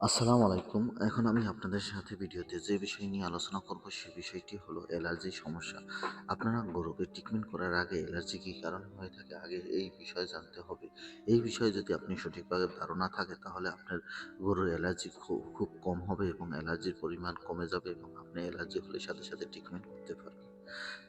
আসসালামু আলাইকুম। এখন আমি আপনাদের সাথে ভিডিওতে যে বিষয় নিয়ে আলোচনা করব সে বিষয়টি হলো অ্যালার্জির সমস্যা। আপনারা গরুকে ট্রিটমেন্ট করার আগে অ্যালার্জি কী কারণ হয়ে থাকে আগে এই বিষয়ে জানতে হবে। এই বিষয়ে যদি আপনি সঠিকভাবে ধারণা থাকে তাহলে আপনার গরুর অ্যালার্জি খুব খুব কম হবে এবং অ্যালার্জির পরিমাণ কমে যাবে এবং আপনি অ্যালার্জি হলে সাথে সাথে ট্রিটমেন্ট করতে পারবেন।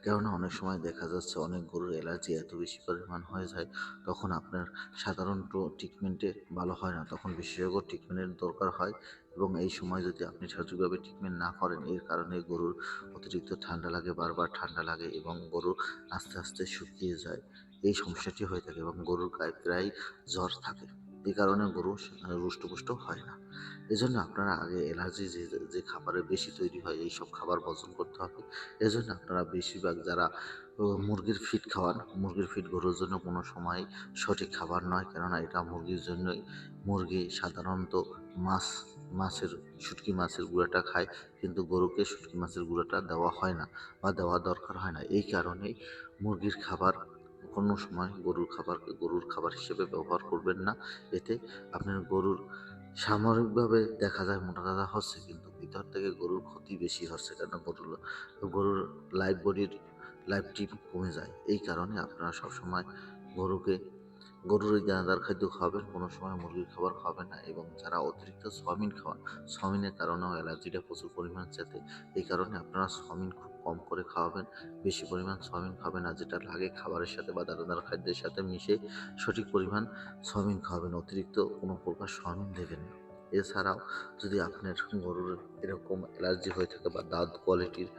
কেননা অনেক সময় দেখা যাচ্ছে অনেক গরুর অ্যালার্জি এত বেশি পরিমাণ হয়ে যায়, তখন আপনার সাধারণত ট্রিটমেন্টে ভালো হয় না, তখন বিশেষজ্ঞ ট্রিটমেন্টের দরকার হয় এবং এই সময় যদি আপনি সঠিকভাবে ট্রিটমেন্ট না করেন, এর কারণে গরুর অতিরিক্ত ঠান্ডা লাগে, বারবার ঠান্ডা লাগে এবং গরু আস্তে আস্তে শুকিয়ে যায়। এই সমস্যাটি হয়ে থাকে এবং গরুর গায়ে প্রায় জ্বর থাকে। এই কারণে গরু রুষ্টপুষ্ট হয় না। এজন্য আপনারা আগে অ্যালার্জি যে যে খাবারে বেশি তৈরি হয় এই সব খাবার বর্জন করতে হবে। এজন্য আপনারা বেশিরভাগ যারা মুরগির ফিড খাওয়ান, মুরগির ফিড গরুর জন্য কোনো সময় সঠিক খাবার নয়। কেননা এটা মুরগির জন্যই। মুরগি সাধারণত মাছ, মাছের, শুটকি মাছের গুঁড়াটা খায়, কিন্তু গরুকে শুটকি মাছের গুঁড়াটা দেওয়া হয় না বা দেওয়া দরকার হয় না। এই কারণেই মুরগির খাবার কোনো সময় গরুর খাবারকে গরুর খাবার হিসেবে ব্যবহার করবেন না। এতে আপনার গরুর সামরিকভাবে দেখা যায় মোটা দাদা হচ্ছে, কিন্তু ভিতর থেকে গরুর ক্ষতি বেশি হচ্ছে কেন? গরুর গরুর লাইফ বডির লাইফ টিপ কমে যায়। এই কারণে আপনারা সবসময় গরুকে গরুর এই দানাদার খাদ্য খাওয়াবেন কোনো সময় মুরগির খাবার খাওয়াবেন না এবং যারা অতিরিক্ত সয়াবিন খাওয়ান, সয়াবিনের কারণেও অ্যালার্জিটা প্রচুর পরিমাণ যাতে এই কারণে আপনারা সয়াবিন খুব কম করে খাওয়াবেন, বেশি পরিমাণ সয়াবিন খাবেন না যেটা লাগে খাবারের সাথে বা দানাদার খাদ্যের সাথে মিশে সঠিক পরিমাণ সয়াবিন খাওয়াবেন, অতিরিক্ত কোনো প্রকার সয়াবিন দেবেন না। এছাড়াও যদি আপনার গরুর এরকম অ্যালার্জি হয়ে থাকে বা দাঁত কোয়ালিটির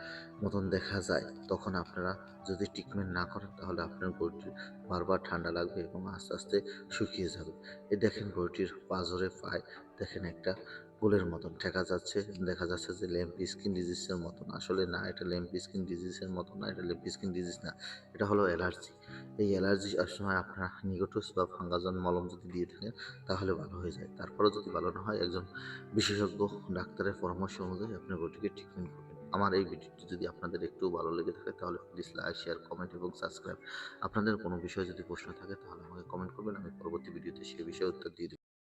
মতন দেখা যায়, তখন আপনারা যদি ট্রিটমেন্ট না করেন, তাহলে আপনার গরুটি বারবার ঠান্ডা লাগবে এবং আস্তে আস্তে শুকিয়ে যাবে। এ দেখেন গরুটির পাঁজরে পায় দেখেন একটা ফুলের মতন। ঠেকা যাচ্ছে, দেখা যাচ্ছে যে ল্যাম্প স্কিন ডিজিজের মতন। আসলে না, এটা ল্যাম্প স্কিন ডিজিজের মতন না, এটা ল্যাম্প স্কিন ডিজিজ না। এটা হলো অ্যালার্জি। এই অ্যালার্জি সময় আপনারা নিকোটোস বা ফাঙ্গাজন মলম যদি দিয়ে থাকেন, তাহলে ভালো হয়ে যায়। তারপরেও যদি ভালো না হয়, একজন বিশেষজ্ঞ ডাক্তারের পরামর্শ অনুযায়ী আপনার গরুটিকে ট্রিটমেন্ট করবেন। আমার এই ভিডিওটি যদি আপনাদের একটু ভালো লেগে থাকে, তাহলে প্লিজ লাইক শেয়ার কমেন্ট এবং সাবস্ক্রাইব আপনাদের কোনো বিষয়ে যদি প্রশ্ন থাকে, তাহলে আমাকে কমেন্ট করবেন। আমি পরবর্তী ভিডিওতে সেই বিষয়ে উত্তর দিয়ে